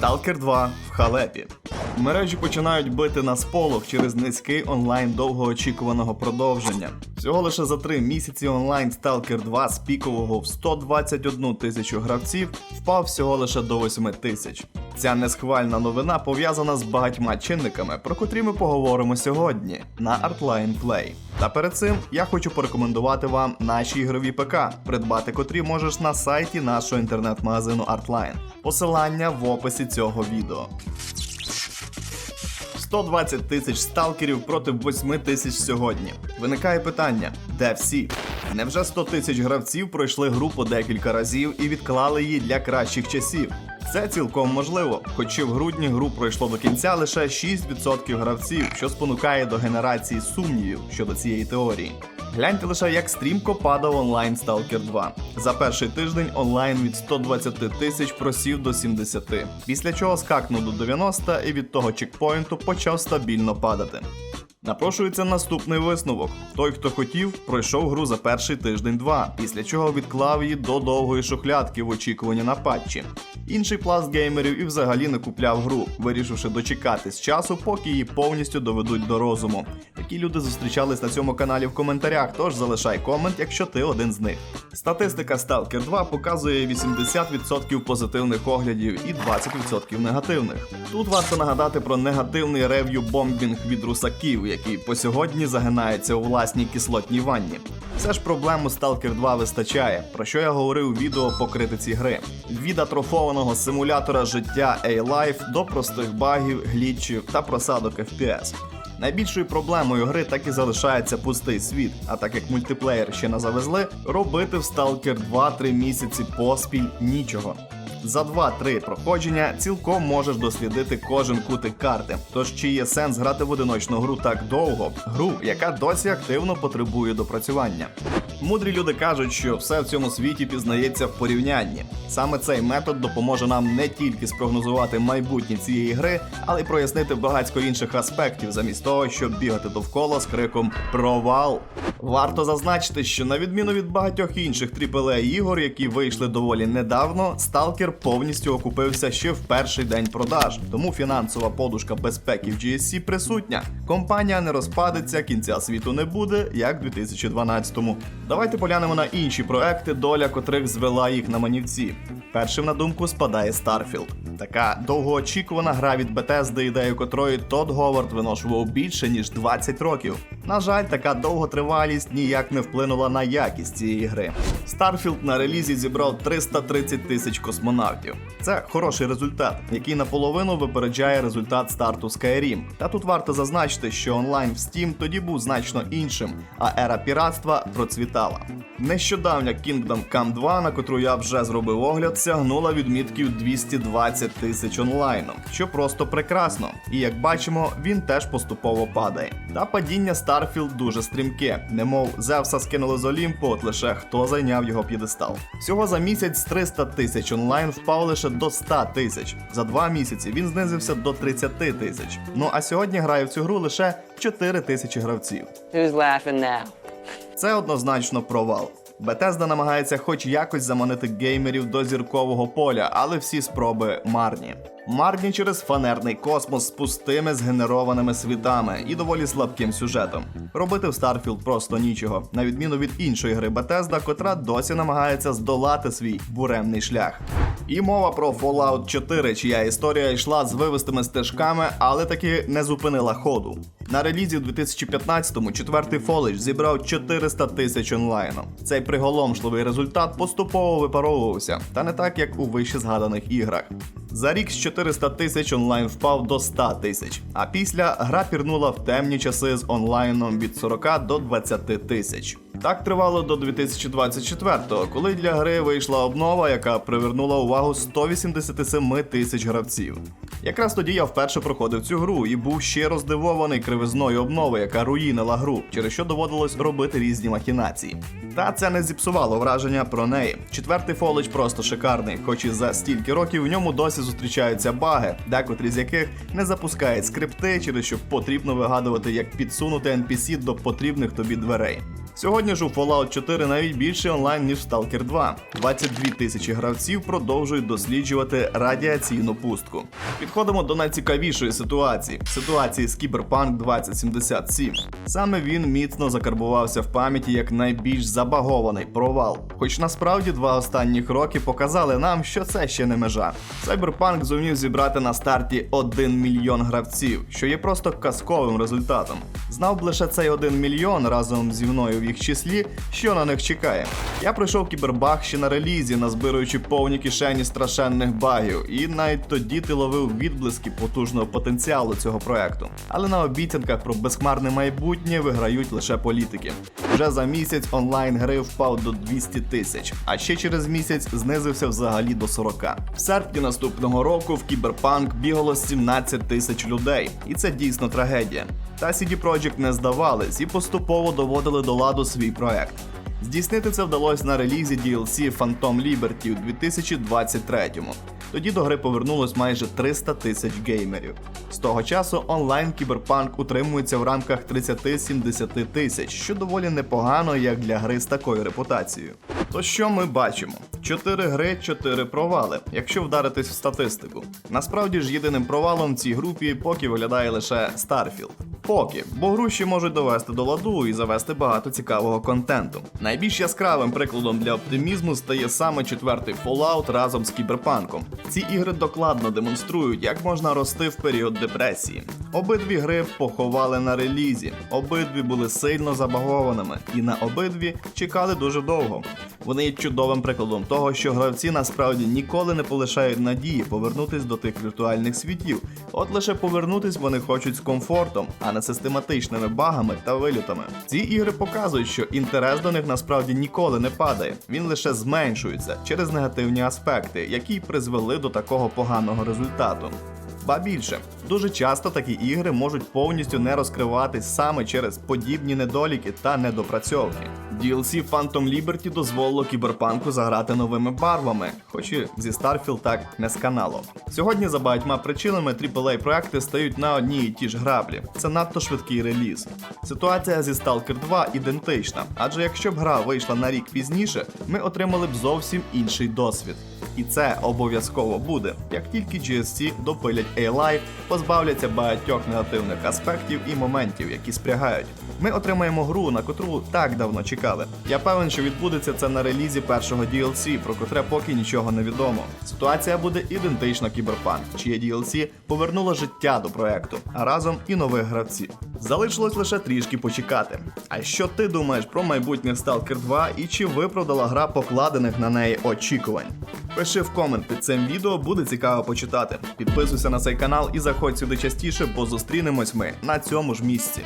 Stalker 2 в халепі. Мережі починають бити на сполох через низький онлайн довгоочікуваного продовження. Всього лише за три місяці онлайн Stalker 2 з пікового в 121 тисячу гравців впав всього лише до 8 тисяч. Ця несхвальна новина пов'язана з багатьма чинниками, про котрі ми поговоримо сьогодні на Artline Play. Та перед цим я хочу порекомендувати вам наші ігрові ПК, придбати котрі можеш на сайті нашого інтернет-магазину Artline. Посилання в описі цього відео. 120 тисяч сталкерів проти 8 тисяч сьогодні. Виникає питання: де всі? Невже 100 тисяч гравців пройшли гру по декілька разів і відклали її для кращих часів? Це цілком можливо, хоч і в грудні гру пройшло до кінця лише 6% гравців, що спонукає до генерації сумнівів щодо цієї теорії. Гляньте лише, як стрімко падав онлайн Stalker 2. За перший тиждень онлайн від 120 тисяч просів до 70, після чого скакнув до 90 і від того чекпоінту почав стабільно падати. Напрошується наступний висновок: той, хто хотів, пройшов гру за перший тиждень-два, після чого відклав її до довгої шухлядки в очікуванні на патчі. Інший пласт геймерів і взагалі не купляв гру, вирішивши дочекатись часу, поки її повністю доведуть до розуму. Такі люди зустрічались на цьому каналі в коментарях, тож залишай комент, якщо ти один з них. Статистика Stalker 2 показує 80% позитивних оглядів і 20% негативних. Тут варто нагадати про негативний рев'ю бомбінг від русаків, які по сьогодні загинаються у власній кислотній ванні. Все ж проблему Stalker 2 вистачає, про що я говорив у відео по критиці гри. Від атрофованого симулятора життя A-Life до простих багів, глічів та просадок FPS. Найбільшою проблемою гри так і залишається пустий світ, а так як мультиплеєр ще не завезли, робити в Stalker 2-3 місяці поспіль нічого. За 2-3 проходження цілком можеш дослідити кожен кутик карти. Тож чи є сенс грати в одиночну гру так довго, гру, яка досі активно потребує допрацювання. Мудрі люди кажуть, що все в цьому світі пізнається в порівнянні. Саме цей метод допоможе нам не тільки спрогнозувати майбутнє цієї гри, але й прояснити багатько інших аспектів, замість того, щоб бігати довкола з криком Провал. Варто зазначити, що на відміну від багатьох інших AAA ігор, які вийшли доволі недавно, Stalker повністю окупився ще в перший день продаж, тому фінансова подушка безпеки в GSC присутня. Компанія не розпадеться, кінця світу не буде, як в 2012-му. Давайте поглянемо на інші проекти, доля котрих звела їх на манівці. Першим на думку спадає Starfield. Така довгоочікувана гра від Bethesda, ідею котрої Тодд Говард виношував більше ніж 20 років. На жаль, така довготривалість ніяк не вплинула на якість цієї гри. Starfield на релізі зібрав 330 тисяч космонавтів. Це хороший результат, який наполовину випереджає результат старту Skyrim. Та тут варто зазначити, що онлайн в Steam тоді був значно іншим, а ера піратства процвітала. Нещодавня Kingdom Come 2, на котру я вже зробив огляд, сягнула відмітків 220 тисяч онлайну, що просто прекрасно. І як бачимо, він теж поступово падає. Та падіння Starfield дуже стрімке, немов Зевса скинули з Олімпу, от лише хто зайняв його п'єдестал. Всього за місяць з 300 тисяч онлайн впав лише до 100 тисяч. За два місяці він знизився до 30 тисяч. Ну а сьогодні грає в цю гру лише 4 тисячі гравців. Who's laughing now? Це однозначно провал. Bethesda намагається хоч якось заманити геймерів до зіркового поля, але всі спроби марні. Марні через фанерний космос з пустими згенерованими світами і доволі слабким сюжетом. Робити в Starfield просто нічого, на відміну від іншої гри Bethesda, котра досі намагається здолати свій буремний шлях. І мова про Fallout 4, чия історія йшла з вивистими стежками, але таки не зупинила ходу. На релізі у 2015-му четвертий фолич зібрав 400 тисяч онлайну. Цей приголомшливий результат поступово випаровувався, та не так, як у вище згаданих іграх. За рік з 400 тисяч онлайн впав до 100 тисяч, а після гра пірнула в темні часи з онлайном від 40 до 20 тисяч. Так тривало до 2024-го, коли для гри вийшла обнова, яка привернула увагу 187 тисяч гравців. Якраз тоді я вперше проходив цю гру і був щиро здивований кривизною обнови, яка руїнила гру, через що доводилось робити різні махінації. Та це не зіпсувало враження про неї. Четвертий фолич просто шикарний, хоч і за стільки років в ньому досі зустрічаються баги, декотрі з яких не запускають скрипти, через що потрібно вигадувати, як підсунути NPC до потрібних тобі дверей. Сьогодні ж у Fallout 4 навіть більше онлайн, ніж Stalker 2. 22 тисячі гравців продовжують досліджувати радіаційну пустку. Підходимо до найцікавішої ситуації ситуації з Cyberpunk 2077. Саме він міцно закарбувався в пам'яті як найбільш забагований провал. Хоч насправді два останніх роки показали нам, що це ще не межа. Cyberpunk зумів зібрати на старті 1 мільйон гравців, що є просто казковим результатом. Знав б лише цей 1 мільйон разом зі мною їх числі, що на них чекає. Я пройшов кібербаг ще на релізі, назбируючи повні кишені страшенних багів, і навіть тоді ти ловив відблиски потужного потенціалу цього проекту. Але на обіцянках про безхмарне майбутнє виграють лише політики. Вже за місяць онлайн гри впав до 200 тисяч, а ще через місяць знизився взагалі до 40. В серпні наступного року в Кіберпанк бігало 17 тисяч людей, і це дійсно трагедія. Та CD Projekt не здавались і поступово доводили до ладу свій проект. Здійснити це вдалося на релізі DLC Phantom Liberty у 2023-му. Тоді до гри повернулось майже 300 тисяч геймерів. З того часу онлайн кіберпанк утримується в рамках 30-70 тисяч, що доволі непогано як для гри з такою репутацією. То що ми бачимо? 4 гри, 4 провали, якщо вдаритись в статистику. Насправді ж єдиним провалом в цій групі поки виглядає лише Starfield. Поки, бо гру ще можуть довести до ладу і завести багато цікавого контенту. Найбільш яскравим прикладом для оптимізму стає саме четвертий Fallout разом з кіберпанком. Ці ігри докладно демонструють, як можна рости в період депресії. Обидві гри поховали на релізі, обидві були сильно забагованими, і на обидві чекали дуже довго. Вони є чудовим прикладом того, що гравці насправді ніколи не полишають надії повернутись до тих віртуальних світів. От лише повернутись вони хочуть з комфортом, а не систематичними багами та вилютами. Ці ігри показують, що інтерес до них насправді ніколи не падає, він лише зменшується через негативні аспекти, які й призвели до такого поганого результату. Ба більше, дуже часто такі ігри можуть повністю не розкриватись саме через подібні недоліки та недопрацьовки. DLC Phantom Liberty дозволило кіберпанку заграти новими барвами, хоч і зі Starfield так не сканало. Сьогодні за багатьма причинами AAA проекти стають на одній і ті ж граблі. Це надто швидкий реліз. Ситуація зі Stalker 2 ідентична, адже якщо б гра вийшла на рік пізніше, ми отримали б зовсім інший досвід. І це обов'язково буде, як тільки GSC допилять A-Live, позбавляться багатьох негативних аспектів і моментів, які спрягають. Ми отримаємо гру, на котру так давно чекали. Я певен, що відбудеться це на релізі першого DLC, про котре поки нічого не відомо. Ситуація буде ідентична Кіберпанк, чиє DLC повернуло життя до проекту, а разом і нових гравців. Залишилось лише трішки почекати. А що ти думаєш про майбутнє Stalker 2 і чи виправдала гра покладених на неї очікувань? Пиши в комент під цим відео, буде цікаво почитати. Підписуйся на цей канал і заходь сюди частіше, бо зустрінемось ми на цьому ж місці.